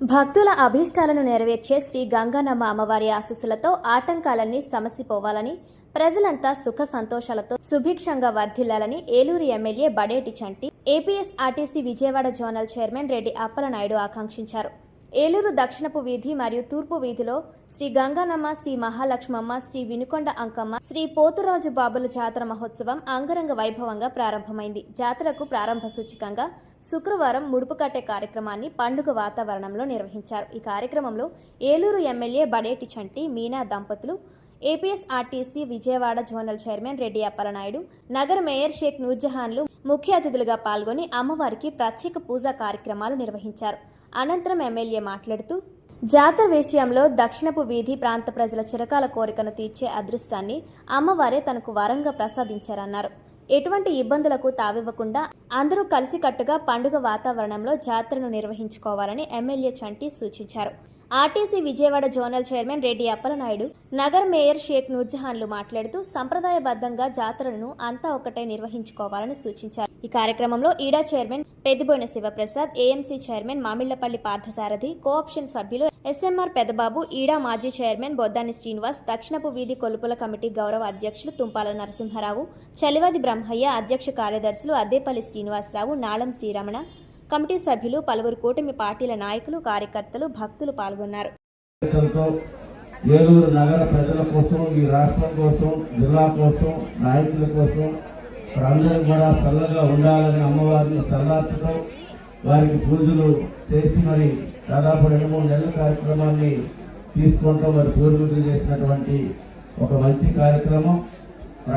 భక్తుల అభీష్టాలను నెరవేర్చే శ్రీ గంగానమ్మ అమ్మవారి ఆశీస్సులతో ఆటంకాలన్నీ సమసిపోవాలని ప్రజలంతా సుఖ సంతోషాలతో సుభిక్షంగా వర్ధిల్లాలని Eluru MLA Badeti Chanti APS RTC Vijayawada zonal chairman Reddy Appalanaidu ఆకాంక్షించారు. ఏలూరు దక్షిణపు వీధి మరియు తూర్పు వీధిలో శ్రీ గంగానమ్మ శ్రీ మహాలక్ష్మమ్మ శ్రీ వినుకొండ అంకమ్మ శ్రీ పోతురాజు బాబుల జాతర మహోత్సవం అంగరంగ వైభవంగా ప్రారంభమైంది. జాతరకు ప్రారంభ సూచికంగా శుక్రవారం ముడుపు కట్టే కార్యక్రమాన్ని పండుగ వాతావరణంలో నిర్వహించారు. ఈ కార్యక్రమంలో ఏలూరు ఎమ్మెల్యే బడేటి చంటి మీనా దంపతులు APSRTC Vijayawada zonal chairman Reddy Appalanaidu నగర మేయర్ షేక్ నూర్జహాన్లు ముఖ్య అతిథులుగా పాల్గొని అమ్మవారికి ప్రత్యేక పూజా కార్యక్రమాలు నిర్వహించారు. అనంతరం ఎమ్మెల్యే మాట్లాడుతూ జాతర విషయంలో దక్షిణపు వీధి ప్రాంత ప్రజల చిరకాల కోరికను తీర్చే అదృష్టాన్ని అమ్మవారే తనకు వరంగా ప్రసాదించారన్నారు. ఎటువంటి ఇబ్బందులకు తావివ్వకుండా అందరూ కలిసికట్టుగా పండుగ వాతావరణంలో జాతరను నిర్వహించుకోవాలని ఎమ్మెల్యే చంటి సూచించారు. RTC Vijayawada zonal chairman Reddy Appalanaidu Nagar mayor Sheikh నూర్జహాన్లు మాట్లాడుతూ సంప్రదాయబద్ధంగా జాతరలను అంతా ఒకటే నిర్వహించుకోవాలని సూచించారు. ఈ కార్యక్రమంలో EDA chairman Peddiboina Sivaprasad AMC chairman Mamillapalli Parthasarathi co-option సభ్యులు ఎస్ఎంఆర్ పెదబాబు ఈడా మాజీ చైర్మన్ బొద్దాని శ్రీనివాస్ దక్షిణపు వీధి కొలుపుల కమిటీ గౌరవ అధ్యక్షులు తుంపాల నరసింహారావు చలివది బ్రహ్మయ్య అధ్యక్ష కార్యదర్శులు అద్దేపల్లి శ్రీనివాసరావు నాళం శ్రీరమణ కమిటీ సభ్యులు పలువురు కూటమి పార్టీల నాయకులు కార్యకర్తలు భక్తులు పాల్గొన్నారు. ఏలూరు నగర ప్రజల కోసం ఈ రాష్ట్రం కోసం జిల్లా కోసం నాయకుల కోసం అందరూ కూడా చల్లగా ఉండాలని అమ్మవారిని చల్లార్చడం వారికి పూజలు చేసి మరి దాదాపు రెండు మూడు నెలల కార్యక్రమాన్ని తీసుకుంటాం మరి పూర్వీకులు చేసినటువంటి ఒక మంచి కార్యక్రమం.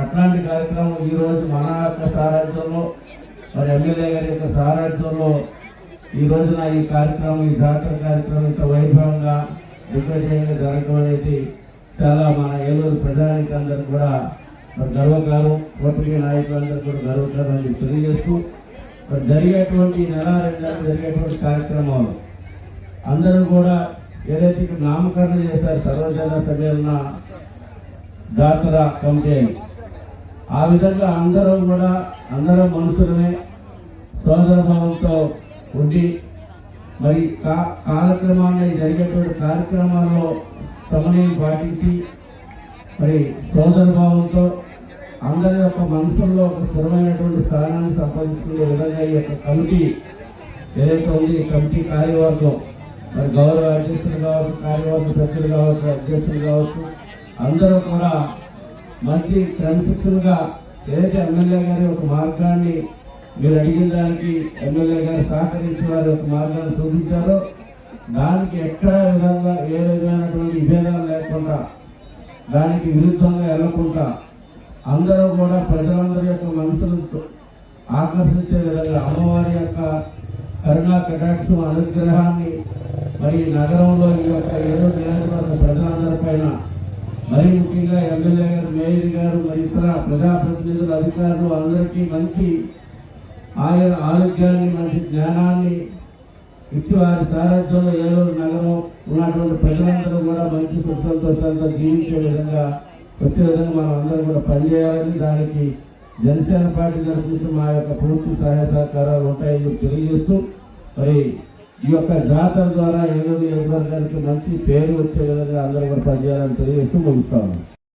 అట్లాంటి కార్యక్రమం ఈరోజు మన యొక్క సారథ్యంలో మరి ఎమ్మెల్యే గారి యొక్క సారథ్యంలో ఈ రోజున ఈ కార్యక్రమం ఈ జాతర కార్యక్రమం ఇంత వైభవంగా దిగ్విజయంగా జరగడం అనేది చాలా మన ఏలూరు ప్రజానికి అందరూ కూడా మరి గర్వకారం ఓపిక నాయకులందరూ కూడా గర్వకారం అని తెలియజేస్తూ మరి జరిగేటువంటి నెల రెండు జరిగేటువంటి కార్యక్రమాలు అందరూ కూడా ఏదైతే నామకరణం చేశారు సర్వజన సమ్మేళన జాతర కమిటీ ఆ విధంగా అందరం కూడా అందరం మనుషులమే సోదరభావంతో ఉండి మరి కా కాలక్రమాన్ని జరిగేటువంటి కార్యక్రమాల్లో సమన్వయం పాటించి మరి సోదర భావంతో అందరి యొక్క మనసుల్లో ఒక స్థిరమైనటువంటి స్థానాన్ని సంపాదించుకునే విధంగా ఈ యొక్క కమిటీ ఏదైతే ఉంది ఈ కమిటీ కార్యవర్గం మరి గౌరవ అధ్యక్షులు కావచ్చు కార్యవర్గ సభ్యులు కావచ్చు అధ్యక్షులు కావచ్చు అందరూ కూడా మంచి క్రమశిక్షణగా ఏదైతే ఎమ్మెల్యే గారి ఒక మార్గాన్ని మీరు అడిగిన దానికి ఎమ్మెల్యే గారు సహకరించి వారి ఒక మార్గాన్ని చూపించారో దానికి ఎక్కడ విధంగా ఏ విధమైనటువంటి విభేదాలు లేకుండా దానికి విరుద్ధంగా వెళ్ళకుండా అందరూ కూడా ప్రజలందరి యొక్క మనసులను ఆకర్షించే విధంగా అమ్మవారి యొక్క కరుణా కటాక్షం అనుగ్రహాన్ని మరి నగరంలో ఈ యొక్క ఏదో నియోజకవర్గ ప్రజలందరి పైన మరి ముఖ్యంగా ఎమ్మెల్యే గారు మేయర్ గారు మరి ఇతర ప్రజాప్రతినిధులు అధికారులు అందరికీ మంచి ఆయన ఆరోగ్యాన్ని మంచి జ్ఞానాన్ని ఇచ్చి వారి సారథ్యంలో ఏలూరు నగరం ఉన్నటువంటి ప్రజలందరూ కూడా మంచి సుఖ సంతోషాలతో జీవించే విధంగా వచ్చే విధంగా మనం అందరం కూడా పనిచేయాలని దానికి జనసేన పార్టీ తరఫు మా యొక్క పూర్తి సహాయ సహకారాలు ఉంటాయని తెలియజేస్తూ మరి ఈ యొక్క జాతర ద్వారా ఏదో నియోజకవర్గానికి మంచి పేరు వచ్చే విధంగా అందరూ కూడా పనిచేయాలని తెలియజేస్తూ ముగిస్తాము